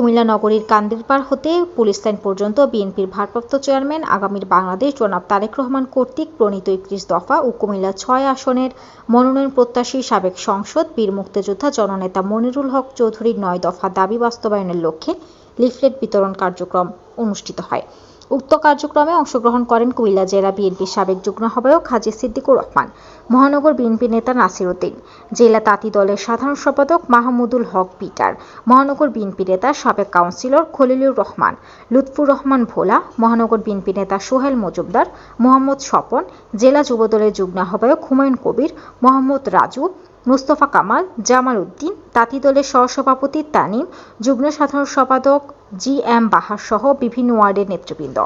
কুমিল্লা নগরীর কান্দিরপাড় হতে police line পর্যন্ত বিএনপির ভারপ্রাপ্ত চেয়ারম্যান আগামীর বাংলাদেশ জনাব তারেক রহমান কর্তৃক প্রণীত একত্রিশ দফা ও কুমিল্লা ছয় আসনের মনোনয়ন প্রত্যাশী সাবেক সংসদ বীর মুক্তিযোদ্ধা জননেতা মনিরুল হক চৌধুরীর নয় দফা দাবি বাস্তবায়নের লক্ষ্যে লিফলেট বিতরণ কার্যক্রম অনুষ্ঠিত হয়। উক্ত কার্যক্রমে অংশগ্রহণ করেন কুমিল্লা জেলা বিএনপির সাবেক যুগ্ম আহ্বায়ক হাজী সিদ্দিকুর রহমান, মহানগর বিএনপি নেতা নাসির উদ্দিন জেলা তাঁতি দলের সাধারণ সম্পাদক মাহমুদুল হক পিটার, মহানগর বিএনপি নেতা সাবেক কাউন্সিলর খলিলুর রহমান, লুৎফুর রহমান ভোলা, মহানগর বিএনপি নেতা সোহেল মজুমদার, মোহাম্মদ স্বপন, জেলা যুবদলের যুগ্ম আহ্বায়ক হুমায়ুন কবির, মোহাম্মদ রাজু মুস্তফা কামাল, জামাল উদ্দিন, তাঁতি দলের সহসভাপতি তানিম, যুগ্ম সাধারণ সম্পাদক জি এম বাহার সহ বিভিন্ন ওয়ার্ডের নেতৃবৃন্দ।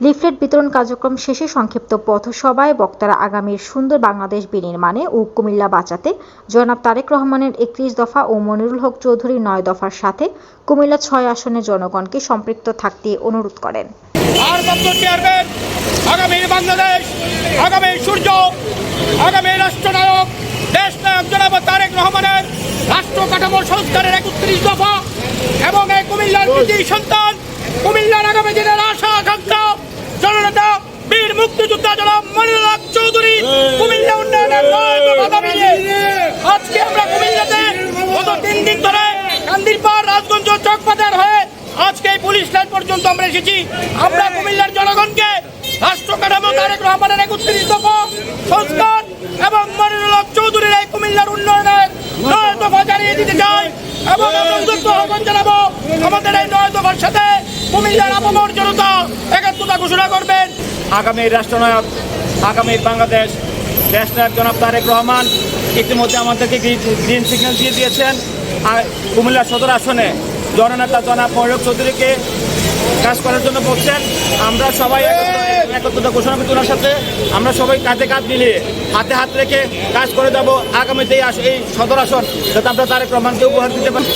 লিফলেট বিতরণ কার্যক্রম শেষে সংক্ষিপ্ত পথসভায় বক্তারা আগামীর সুন্দর বাংলাদেশ বিনির্মাণে ও কুমিল্লা বাঁচাতে জনাব তারেক রহমানের একত্রিশ দফা ও মনিরুল হক চৌধুরীর নয় দফার সাথে কুমিল্লা ছয় আসনের জনগণকে সম্পৃক্ত থাকতে অনুরোধ করেন। ভারপ্রাপ্ত চেয়ারম্যান আগামীর বাংলাদেশ আগামীর সূর্য আগামীর রাষ্ট্রনায়ক দেশ নায়ক জনাব তারেক রহমানের রাষ্ট্র কাঠামো সংস্কারের একত্রিশ দফা এবং এই কুমিল্লার কৃতি সন্তান কুমিল্লার আগামী দিনের আশা আকাঙ্ক্ষা জননেতা বীর মুক্তিযোদ্ধা জনাব মনিরুল চৌধুরী কুমিল্লা উন্নয়নের আজকে আমরা কুমিল্লাতে গত তিন দিন ধরে কান্দিরপাড় রাজগঞ্জ চকবাজার হয়ে আজকে এই পুলিশ লাইন পর্যন্ত আমরা এসেছি। আমরা কুমিল্লার জনগণকে রাষ্ট্র কাঠামো তারেক রহমানের একত্রিশ দফা সংস্কার এবং হক চৌধুরীর এই কুমিল্লার উন্নয়নের নয় দফা জানিয়ে দিতে চাই এবং আহ্বান জানাব আমাদের এই নয় দফার সাথে কুমিল্লার আপামর জনতা একাত্মতা ঘোষণা করবেন। আগামীর রাষ্ট্রনায়ক আগামীর বাংলাদেশ দেশ নায়ক জনাব তারেক রহমান ইতিমধ্যে আমাদেরকে গ্রিন সিগন্যাল দিয়ে দিয়েছেন। আর কুমিল্লা সদর আসনে জননেতা জনাব মহিরক চৌধুরীকে কাজ করার জন্য বলছেন। আমরা সবাই একত্রিত ঘোষণা করছি ওনার সাথে। আমরা সবাই কাঁধে কাঁধ মিলিয়ে হাতে হাত রেখে কাজ করে যাব আগামীতে এই সদর আসন যাতে আমরা তারেক রহমানকে উপহার দিতে পারি।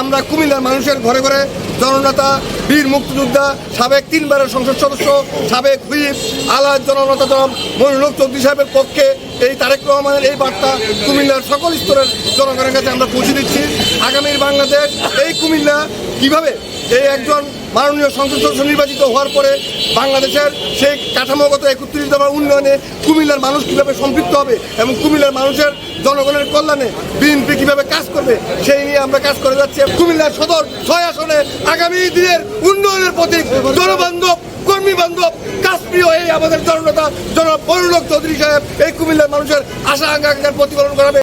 আমরা কুমিল্লার মানুষের ঘরে ঘরে জননেতা, বীর মুক্তিযোদ্ধা, সাবেক তিনবারের সংসদ সদস্য, সাবেক হুইপ আলাহ জননেতা জনাব মনিরুল চৌধুরী সাহেবের পক্ষে এই তারেক রহমানের এই বার্তা কুমিল্লার সকল স্তরের জনগণের কাছে আমরা পৌঁছে দিচ্ছি। আগামীর বাংলাদেশ, এই কুমিল্লা কীভাবে এই একজন মাননীয় সংসদ সদস্য নির্বাচিত হওয়ার পরে বাংলাদেশের সেই কাঠামোগত একত্রিশ দফার উন্নয়নে কুমিল্লার মানুষ কীভাবে সম্পৃক্ত হবে এবং কুমিল্লার মানুষের জনগণের কল্যাণে বিএনপি কীভাবে কাজ করবে, সেই নিয়ে আমরা কাজ করে যাচ্ছি। কুমিল্লার সদর ছয় আসনে আগামী দিনের উন্নয়নের প্রতীক জনবান্ধব কর্মী বান্ধব কাজপ্রিয় এই আমাদের জননেতা জন বরুলক চৌধুরী সাহেব এই কুমিল্লার মানুষের আশা আকাঙ্ক্ষার প্রতিফলন করাবে।